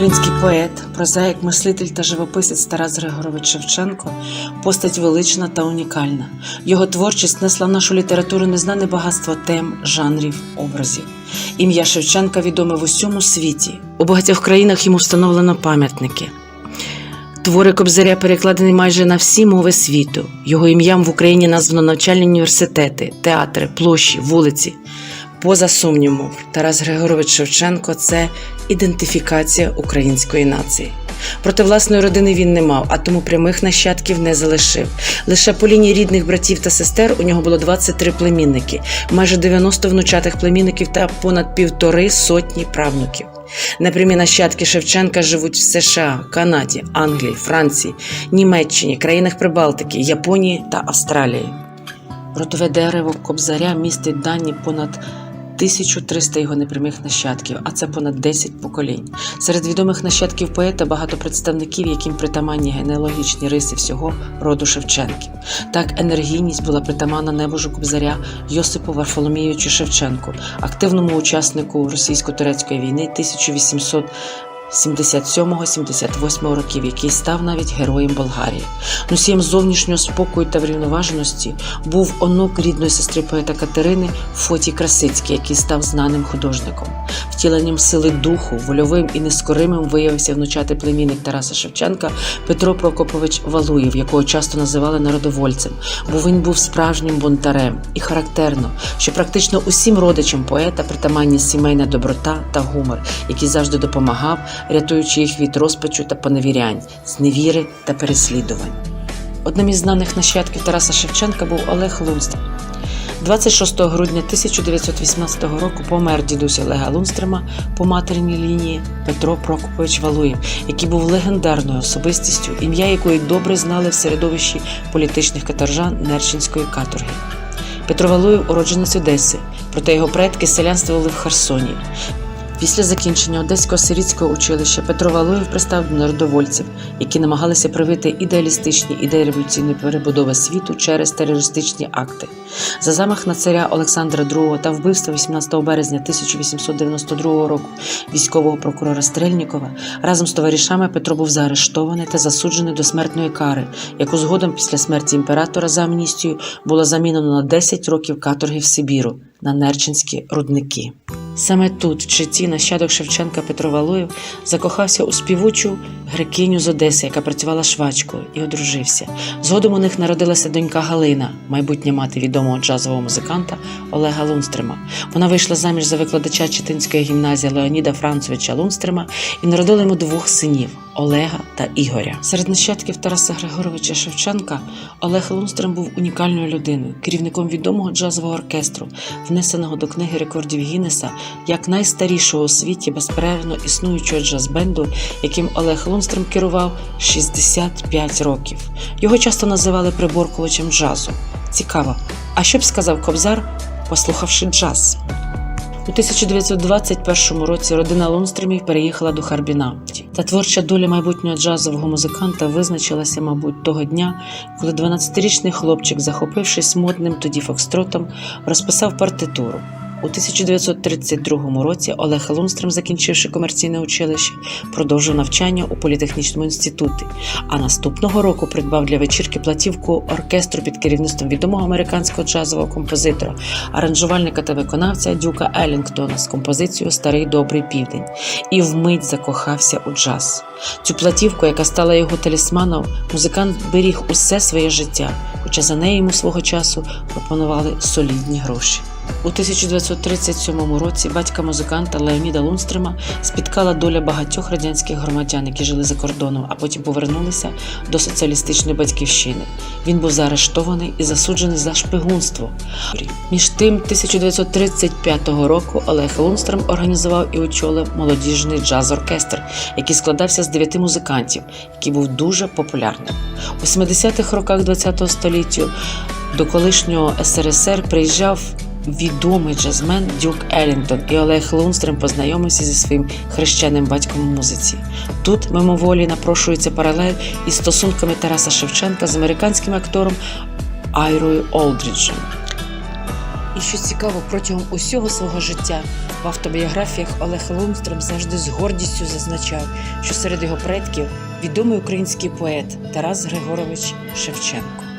Український поет, прозаїк, мислитель та живописець Тарас Григорович Шевченко постать велична та унікальна. Його творчість несла в нашу літературу незнане багатство тем, жанрів, образів. Ім'я Шевченка відоме в усьому світі. У багатьох країнах йому встановлено пам'ятники. Твори Кобзаря перекладені майже на всі мови світу. Його ім'ям в Україні названо навчальні університети, театри, площі, вулиці. Поза сумнівом, Тарас Григорович Шевченко це ідентифікація української нації. Проти власної родини він не мав, а тому прямих нащадків не залишив. Лише по лінії рідних братів та сестер у нього було 23 племінники, майже 90 внучатих племінників та понад півтори сотні правнуків. Непрямі нащадки Шевченка живуть в США, Канаді, Англії, Франції, Німеччині, країнах Прибалтики, Японії та Австралії. Родове дерево Кобзаря містить дані понад 1300 його непрямих нащадків, а це понад 10 поколінь. Серед відомих нащадків поета багато представників, яким притаманні генеалогічні риси всього роду Шевченків. Так, енергійність була притамана небожу Кобзаря Йосипу Варфоломійовичу Шевченку, активному учаснику російсько-турецької війни 1800 77-78 років, який став навіть героєм Болгарії. Носієм зовнішнього спокою та врівноваженості був онук рідної сестри поета Катерини Фотій Красицький, який став знаним художником. Втіленням сили духу, вольовим і нескоримим виявився внучатий племінник Тараса Шевченка Петро Прокопович Валуєв, якого часто називали народовольцем, бо він був справжнім бунтарем. І характерно, що практично усім родичам поета притаманні сімейна доброта та гумор, який завжди допомагав рятуючи їх від розпачу та поневірянь, зневіри та переслідувань. Одним із знаних нащадків Тараса Шевченка був Олег Лунстрем. 26 грудня 1918 року помер дідусь Олега Лунстрема по материнній лінії Петро Прокопович Валуєв, який був легендарною особистістю, ім'я якої добре знали в середовищі політичних каторжан Нерчинської каторги. Петро Валуєв уродженець Одеси, проте його предки селянствували в Херсоні. Після закінчення Одеського сирітського училища Петро Валуєв пристав до народовольців, які намагалися привити ідеалістичні ідеї революційної перебудови світу через терористичні акти. За замах на царя Олександра II та вбивство 18 березня 1892 року військового прокурора Стрельнікова разом з товаришами Петро був заарештований та засуджений до смертної кари, яку згодом після смерті імператора за амністію було замінено на 10 років каторги в Сибіру на Нерчинські рудники. Саме тут, в житті нащадок Шевченка Петро Валуєв закохався у співучу грекиню з Одеси, яка працювала швачкою, і одружився. Згодом у них народилася донька Галина, майбутня мати відомого джазового музиканта Олега Лунстрема. Вона вийшла заміж за викладача Читинської гімназії Леоніда Францовича Лунстрема і народила йому двох синів Олега та Ігоря. Серед нащадків Тараса Григоровича Шевченка Олег Лунстрем був унікальною людиною, керівником відомого джазового оркестру, внесеного до книги рекордів Гіннеса як найстарішого у світі безперервно існуючого джаз-бенду, яким Олег Лунстрем керував 65 років. Його часто називали приборкувачем джазу. Цікаво, а що б сказав Кобзар, послухавши джаз? У 1921 році родина Лунстремів переїхала до Харбіна. Та творча доля майбутнього джазового музиканта визначилася, мабуть, того дня, коли 12-річний хлопчик, захопившись модним тоді фокстротом, розписав партитуру. У 1932 році Олег Лунстрем, закінчивши комерційне училище, продовжив навчання у політехнічному інституті. А наступного року придбав для вечірки платівку оркестру під керівництвом відомого американського джазового композитора, аранжувальника та виконавця Дюка Елінгтона з композицією Старий добрий південь і вмить закохався у джаз. Цю платівку, яка стала його талісманом, музикант беріг усе своє життя, хоча за неї йому свого часу пропонували солідні гроші. У 1937 році батька музиканта Леоніда Лунстрема спіткала доля багатьох радянських громадян, які жили за кордоном, а потім повернулися до соціалістичної батьківщини. Він був заарештований і засуджений за шпигунство. Між тим, 1935 року Олег Лунстрем організував і очолив молодіжний джаз-оркестр, який складався з дев'яти музикантів, який був дуже популярним. У 70-х роках ХХ століття до колишнього СРСР приїжджав відомий джазмен Дюк Елінгтон і Олег Лунстрем познайомився зі своїм хрещеним батьком у музиці. Тут мимоволі напрошується паралель із стосунками Тараса Шевченка з американським актором Айрою Олдріджем. І що цікаво, протягом усього свого життя в автобіографіях Олег Лунстром завжди з гордістю зазначав, що серед його предків відомий український поет Тарас Григорович Шевченко.